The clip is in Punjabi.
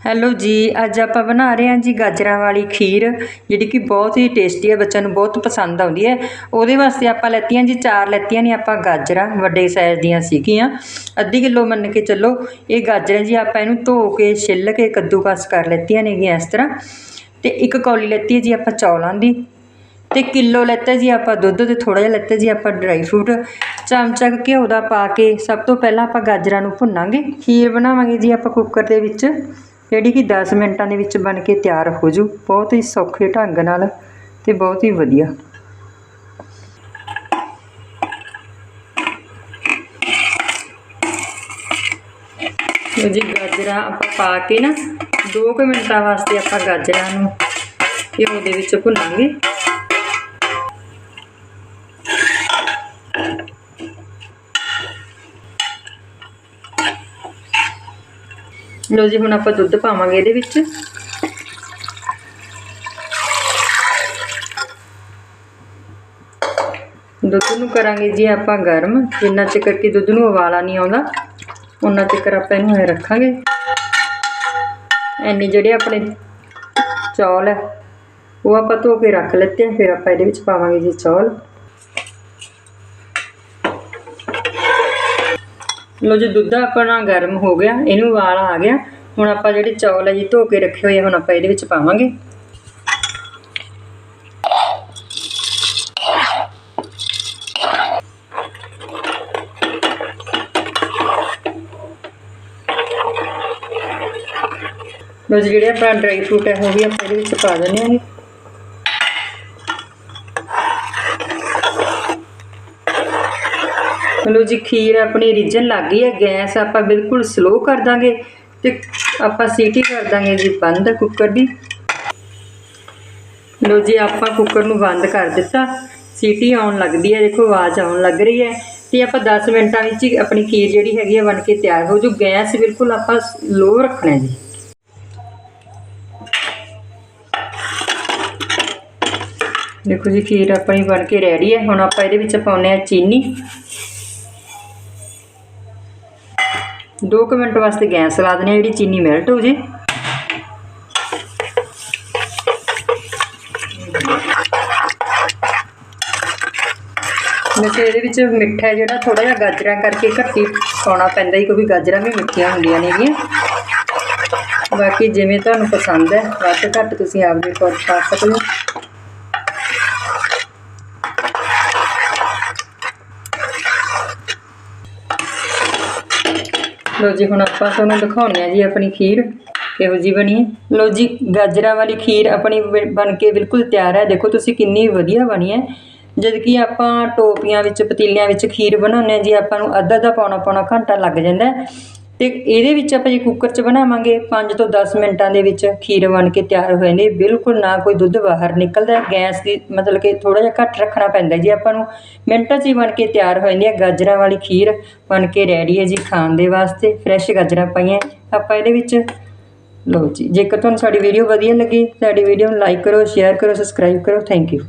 ਹੈਲੋ ਜੀ, ਅੱਜ ਆਪਾਂ ਬਣਾ ਰਹੇ ਹਾਂ ਜੀ ਗਾਜਰਾਂ ਵਾਲੀ ਖੀਰ, ਜਿਹੜੀ ਕਿ ਬਹੁਤ ਹੀ ਟੇਸਟੀ ਹੈ, ਬੱਚਿਆਂ ਨੂੰ ਬਹੁਤ ਪਸੰਦ ਆਉਂਦੀ ਹੈ। ਉਹਦੇ ਵਾਸਤੇ ਆਪਾਂ ਲੈਤੀਆਂ ਜੀ, ਚਾਰ ਲੈਤੀਆਂ ਨੇ ਆਪਾਂ ਗਾਜਰਾਂ, ਵੱਡੇ ਸਾਈਜ਼ ਦੀਆਂ ਸੀਗੀਆਂ। ਅੱਧੀ ਕਿਲੋ ਮੰਨ ਕੇ ਚੱਲੋ, ਇਹ ਗਾਜਰਾਂ ਜੀ ਆਪਾਂ ਇਹਨੂੰ ਧੋ ਕੇ, ਛਿੱਲ ਕੇ ਕੱਦੂਕਸ ਕਰ ਲੈਤੀਆਂ ਨੇਗੀਆਂ ਇਸ ਤਰ੍ਹਾਂ। ਤੇ ਇੱਕ ਕੌਲੀ ਲੈਤੀ ਹੈ ਜੀ ਆਪਾਂ ਚੌਲਾਂ ਦੀ। ਤੇ ਕਿਲੋ ਲੈਤਾ ਜੀ ਆਪਾਂ ਦੁੱਧ ਤੇ ਥੋੜਾ ਜਿਹਾ ਲੈਤਾ ਜੀ ਆਪਾਂ ਡਰਾਈ ਫਰੂਟ ਚਮਚਾ ਘਿਓ ਦਾ ਪਾ ਕੇ, ਸਭ ਤੋਂ ਪਹਿਲਾਂ ਆਪਾਂ ਗਾਜਰਾਂ ਨੂੰ ਭੁੰਨਾਂਗੇ। ਖੀਰ ਬਣਾਵਾਂਗੇ ਜੀ ਆਪਾਂ ਕੁੱਕਰ ਦੇ ਵਿੱਚ। ਜਿਹੜੀ ਕਿ 10 ਮਿੰਟਾਂ ਦੇ ਵਿੱਚ ਬਣ ਕੇ ਤਿਆਰ ਹੋ ਜੂ। ਬਹੁਤ ਹੀ ਸੌਖੇ ਢੰਗ ਨਾਲ ਤੇ ਬਹੁਤ ਹੀ ਵਧੀਆ। ਲਓ ਜੀ, ਗਾਜਰਾਂ ਆਪਾਂ ਪਾ ਕੇ ਨਾ 2 ਮਿੰਟਾਂ ਵਾਸਤੇ ਆਪਾਂ ਗਾਜਰਾਂ ਨੂੰ ਘਿਓ ਦੇ ਵਿੱਚ ਭੁੰਨਾਂਗੇ। ਲੋ ਜੀ, ਹੁਣ ਆਪਾਂ ਦੁੱਧ ਪਾਵਾਂਗੇ ਇਹਦੇ ਵਿੱਚ। ਦੁੱਧ ਨੂੰ ਕਰਾਂਗੇ ਜੀ ਆਪਾਂ ਗਰਮ। ਜਿੰਨਾ ਚਿਕਰ ਕਿ ਦੁੱਧ ਨੂੰ ਉਬਾਲਾ ਨਹੀਂ ਆਉਂਦਾ ਉਹਨਾਂ ਚਿਕਰ ਆਪਾਂ ਇਹਨੂੰ ਐ ਰੱਖਾਂਗੇ। ਐਨੀ ਜਿਹੜੇ ਆਪਣੇ ਚੌਲ ਹੈ ਉਹ ਆਪਾਂ ਧੋ ਕੇ ਰੱਖ ਲੈਤੇ ਫਿਰ ਆਪਾਂ ਇਹਦੇ ਵਿੱਚ ਪਾਵਾਂਗੇ ਜੀ ਚੌਲ। ਲੋ ਜੀ, ਦੁੱਧ ਆਪਣਾ ਗਰਮ ਹੋ ਗਿਆ, ਇਹਨੂੰ ਉਬਾਲ ਆ ਗਿਆ। ਹੁਣ ਆਪਾਂ ਜਿਹੜੇ ਚੌਲ ਹੈ ਜੀ, ਧੋ ਕੇ ਰੱਖੇ ਹੋਏ ਹੁਣ ਆਪਾਂ ਇਹਦੇ ਵਿੱਚ ਪਾਵਾਂਗੇ। ਲੋ ਜਿਹੜੇ ਆਪਣਾ ਡਰਾਈ ਫਰੂਟ ਹੈ ਉਹ ਵੀ ਆਪਾਂ ਇਹਦੇ ਵਿੱਚ ਪਾ ਦਿੰਦੇ ਆਂਗੇ ਲੋ ਜੀ, ਖੀਰ ਆਪਣੀ ਰਿੱਝਣ ਲੱਗ ਗਈ ਹੈ, ਗੈਸ ਆਪਾਂ ਬਿਲਕੁਲ ਸਲੋ ਕਰ ਦਾਂਗੇ ਤੇ ਆਪਾਂ ਸੀਟੀ ਕਰ ਦਾਂਗੇ ਜੀ, ਬੰਦ ਕੁੱਕਰ ਦੀ। ਲੋ ਜੀ, ਆਪਾਂ ਕੁੱਕਰ ਨੂੰ ਬੰਦ ਕਰ ਦਿੱਤਾ। ਸੀਟੀ ਆਉਣ ਲੱਗਦੀ ਹੈ, ਦੇਖੋ ਆਵਾਜ਼ ਆਉਣ ਲੱਗ ਰਹੀ ਹੈ। ਤੇ ਆਪਾਂ 10 ਮਿੰਟਾਂ ਵਿੱਚ ਹੀ ਆਪਣੀ ਖੀਰ ਜਿਹੜੀ ਹੈਗੀ ਆ ਬਣ ਕੇ ਤਿਆਰ ਹੋ ਜੂ। ਗੈਸ ਬਿਲਕੁਲ ਆਪਾਂ ਲੋ ਰੱਖਣਾ ਜੀ। ਦੇਖੋ ਜੀ, ਖੀਰ ਆਪਣੀ ਬਣ ਕੇ ਰੈਡੀ ਹੈ। ਹੁਣ ਆਪਾਂ ਇਹਦੇ ਵਿੱਚ ਪਾਉਨੇ ਆ ਚੀਨੀ। 2 ਮਿੰਟ ਵਾਸਤੇ ਗੈਸ ਲਾ ਦਨੇ ਜਿਹੜੀ ਚੀਨੀ ਮੈਲਟ ਹੋ ਜੇ। ਵੈਸੇ ਇਹਦੇ ਵਿੱਚ ਮਿੱਠਾ ਜਿਹੜਾ ਥੋੜਾ ਜਿਹਾ ਗਾਜਰਾਂ ਕਰਕੇ ਘੱਟੀ ਪਾਉਣਾ ਪੈਂਦਾ ਹੀ ਕਿਉਂਕਿ ਗਾਜਰਾਂ ਵੀ ਮਿੱਠੀਆਂ ਹੁੰਦੀਆਂ ਨੇਗੀਆਂ ਬਾਕੀ ਜਿਵੇਂ ਤੁਹਾਨੂੰ ਪਸੰਦ ਹੈ, ਵੱਧ ਘੱਟ ਤੁਸੀਂ ਆਪਦੇ ਕੋਲ ਪਾ ਸਕਦੇ ਹੋ। ਲੋ ਜੀ, ਹੁਣ ਆਪਾਂ ਤੁਹਾਨੂੰ ਦਿਖਾਉਣੀ ਆ ਜੀ ਆਪਣੀ ਖੀਰ, ਕਿਹੋ ਜੀ ਬਣੀ ਹੈ। ਲੋ ਜੀ, ਗਾਜਰਾਂ ਵਾਲੀ ਖੀਰ ਆਪਣੀ ਬ- ਬਣ ਕੇ ਬਿਲਕੁਲ ਤਿਆਰ ਹੈ। ਦੇਖੋ, ਤੁਸੀਂ ਕਿੰਨੀ ਵਧੀਆ ਬਣੀ ਹੈ। ਜਦ ਕਿ ਆਪਾਂ ਟੋਪੀਆਂ ਵਿੱਚ, ਪਤੀਲਿਆਂ ਵਿੱਚ ਖੀਰ ਬਣਾਉਂਦੇ ਹਾਂ ਜੀ, ਆਪਾਂ ਨੂੰ ਅੱਧਾ ਅੱਧਾ ਪੌਣਾ ਪੌਣਾ ਘੰਟਾ ਲੱਗ ਜਾਂਦਾ ਤੇ ਇਹਦੇ ਵਿੱਚ ਆਪਾਂ ਜੇ ਕੁੱਕਰ 'ਚ ਬਣਾਵਾਂਗੇ 5 ਤੋਂ 10 ਮਿੰਟਾਂ ਦੇ ਵਿੱਚ ਖੀਰ ਬਣ ਕੇ ਤਿਆਰ ਹੋ ਜਾਂਦੀ ਬਿਲਕੁਲ ਨਾ ਕੋਈ ਦੁੱਧ ਬਾਹਰ ਨਿਕਲਦਾ, ਗੈਸ ਦੀ ਮਤਲਬ ਕਿ ਥੋੜਾ ਜਿਹਾ ਘੱਟ ਰੱਖਣਾ ਪੈਂਦਾ ਜੀ ਆਪਾਂ ਨੂੰ। ਮਿੰਟਾਂ 'ਚ ਹੀ ਬਣ ਕੇ ਤਿਆਰ ਹੋ ਜਾਂਦੀ ਹੈ ਗਾਜਰਾਂ ਵਾਲੀ ਖੀਰ, ਬਣ ਕੇ ਰੈਡੀ ਹੈ ਜੀ ਖਾਣ ਦੇ ਵਾਸਤੇ। ਫਰੈਸ਼ ਗਾਜਰਾਂ ਪਾਈਆਂ ਆਪਾਂ ਇਹਦੇ ਵਿੱਚ, ਲਓ ਜੀ, ਜੇਕਰ ਤੁਹਾਨੂੰ ਸਾਡੀ ਵੀਡੀਓ ਵਧੀਆ ਲੱਗੀ, ਸਾਡੀ ਵੀਡੀਓ ਨੂੰ ਲਾਈਕ ਕਰੋ ਸ਼ੇਅਰ ਕਰੋ ਸਬਸਕ੍ਰਾਈਬ ਕਰੋ। Thank you